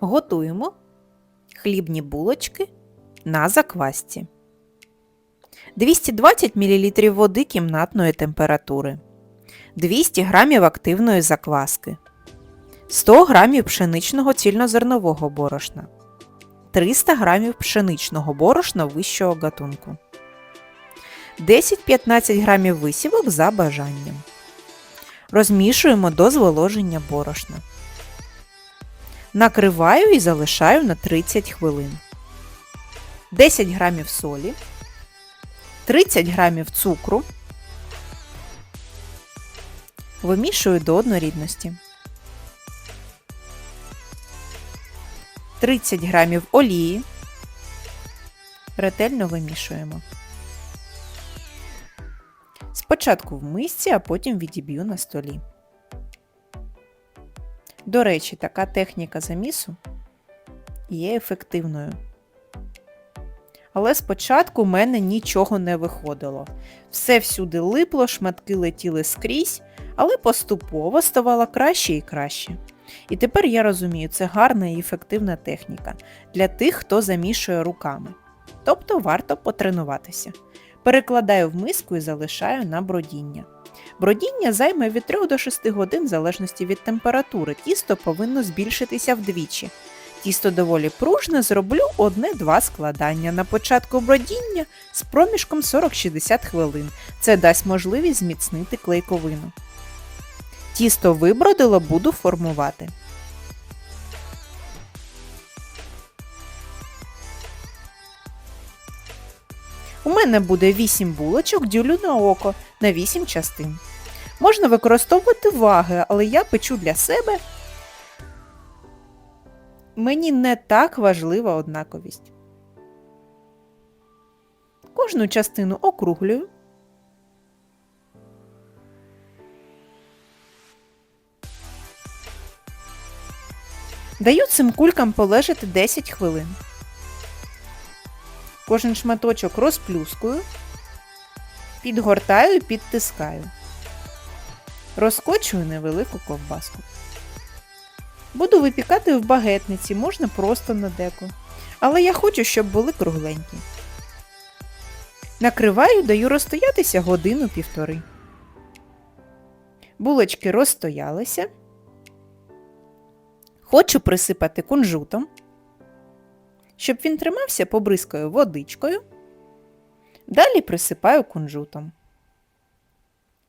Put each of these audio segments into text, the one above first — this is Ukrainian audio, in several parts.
Готуємо хлібні булочки на заквасці. 220 мл води кімнатної температури, 200 г активної закваски, 100 г пшеничного цільнозернового борошна, 300 г пшеничного борошна вищого гатунку, 10-15 г висівок за бажанням. Розмішуємо до зволоження борошна. Накриваю і залишаю на 30 хвилин. 10 грамів солі, 30 грамів цукру. Вимішую до однорідності. 30 грамів олії. Ретельно вимішуємо. Спочатку в мисці, а потім відіб'ю на столі. До речі, така техніка замісу є ефективною. Але спочатку в мене нічого не виходило. Все всюди липло, шматки летіли скрізь, але поступово ставало краще і краще. І тепер я розумію, це гарна і ефективна техніка для тих, хто замішує руками. Тобто варто потренуватися. Перекладаю в миску і залишаю на бродіння. Бродіння займе від 3 до 6 годин в залежності від температури. Тісто повинно збільшитися вдвічі. Тісто доволі пружне, зроблю одне-два складання. На початку бродіння з проміжком 40-60 хвилин. Це дасть можливість зміцнити клейковину. Тісто вибродило, буду формувати. У мене буде 8 булочок, ділю на око на 8 частин. Можна використовувати ваги, але я печу для себе. Мені не так важлива однаковість. Кожну частину округлюю. Даю цим кулькам полежати 10 хвилин. Кожен шматочок розплюскую, підгортаю і підтискаю. Розкочую невелику ковбаску. Буду випікати в багетниці, можна просто на деко. Але я хочу, щоб були кругленькі. Накриваю, даю розстоятися годину-півтори. Булочки розстоялися. Хочу присипати кунжутом. Щоб він тримався, побризкаю водичкою. Далі присипаю кунжутом.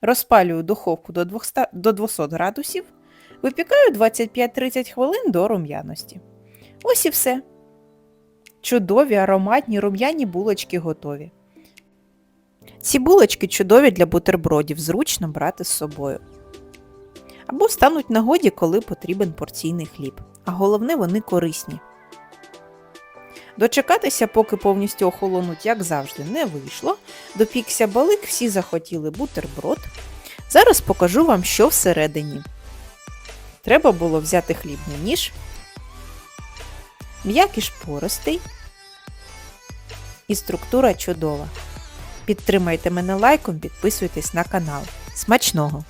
Розпалюю духовку до 200, до 200 градусів. Випікаю 25-30 хвилин до рум'яності. Ось і все. Чудові ароматні рум'яні булочки готові. Ці булочки чудові для бутербродів, зручно брати з собою. Або стануть нагоді, коли потрібен порційний хліб. А головне, вони корисні. Дочекатися, поки повністю охолонуть, як завжди, не вийшло. Допікся балик, всі захотіли бутерброд. Зараз покажу вам, що всередині. Треба було взяти хлібний ніж, м'якіш поростий і структура чудова. Підтримайте мене лайком, підписуйтесь на канал. Смачного!